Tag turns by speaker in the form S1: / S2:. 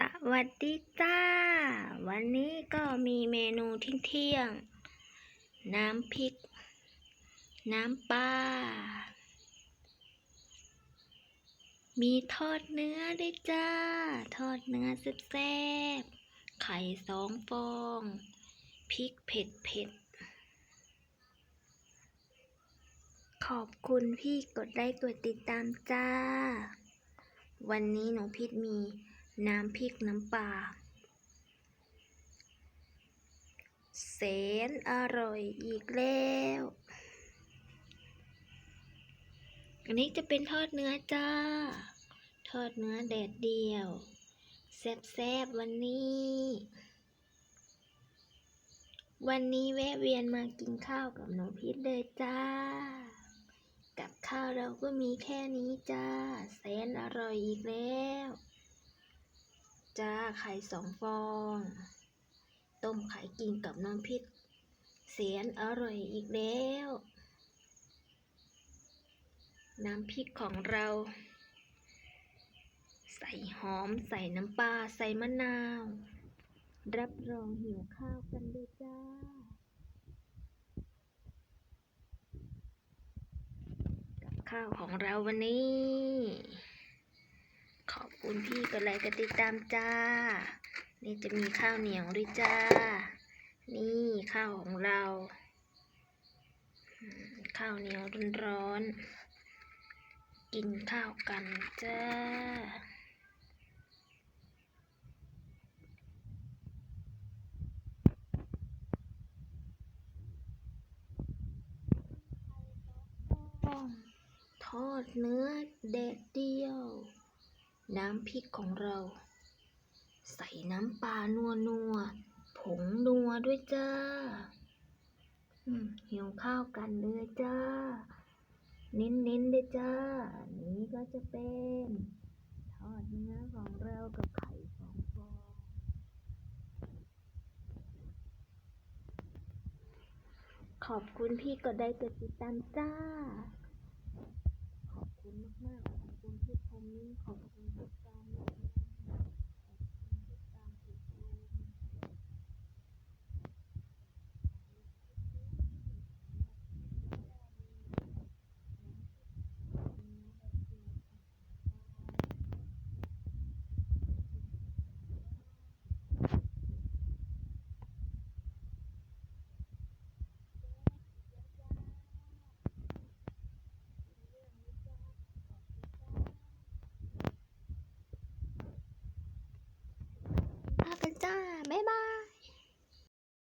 S1: สวัสดีจ้า วันนี้ก็มีเมนูทิ้งเที่ยง น้ำพริก น้ำปลา มีทอดเนื้อด้วยจ้า ทอดเนื้อแซ่บๆไข่สองฟอง พริกเผ็ดเผ็ด ขอบคุณพี่กดไลค์กดติดตามจ้า วันนี้หนูพิษมี น้ำพริกน้ำปลาแสนอร่อยอีกแล้ว อันนี้จะเป็นทอดเนื้อจ้า ทอดเนื้อแดดเดียว แซ่บๆวันนี้ วันนี้แวะเวียนมากินข้าวกับน้องพิษเลยจ้า กับข้าวเราก็มีแค่นี้จ้า แสนอร่อยอีกแล้ว จ้า ไข่สองฟอง ต้มไข่กินกับน้ำพริกแสนอร่อยอีกแล้ว น้ำพริกของเรา ใส่หอมใส่น้ำปลาใส่มะนาว รับรองหิวข้าวกันด้วยจ้าข้าวของเราวันนี้ ขอบคุณพี่กดไลค์กดติดตามจ้า นี่จะมีข้าวเหนียวด้วยจ้า นี่ข้าวของเรา ข้าวเหนียวร้อนๆกินข้าวกันจ้าทอดเนื้อแดดเดียว น้ำพริกของเรา ใส่น้ำปลานัวนัวผงนัวด้วยจ้าหิวข้าวกันเลยจ้า เน้นเน้นๆเลยจ้านนี้ก็จะเป็นทอดเนื้อของเรากับไข่สองฟองขอบคุณพี่กดได้กดติดตามจ้า ขอบคุณมาก ๆ ขอบ คุณที่คอมเมนต์ขอบคุณที่ตามมาขอบคุณที่ตามติดตามลาไป จ้า บ๊ายบาย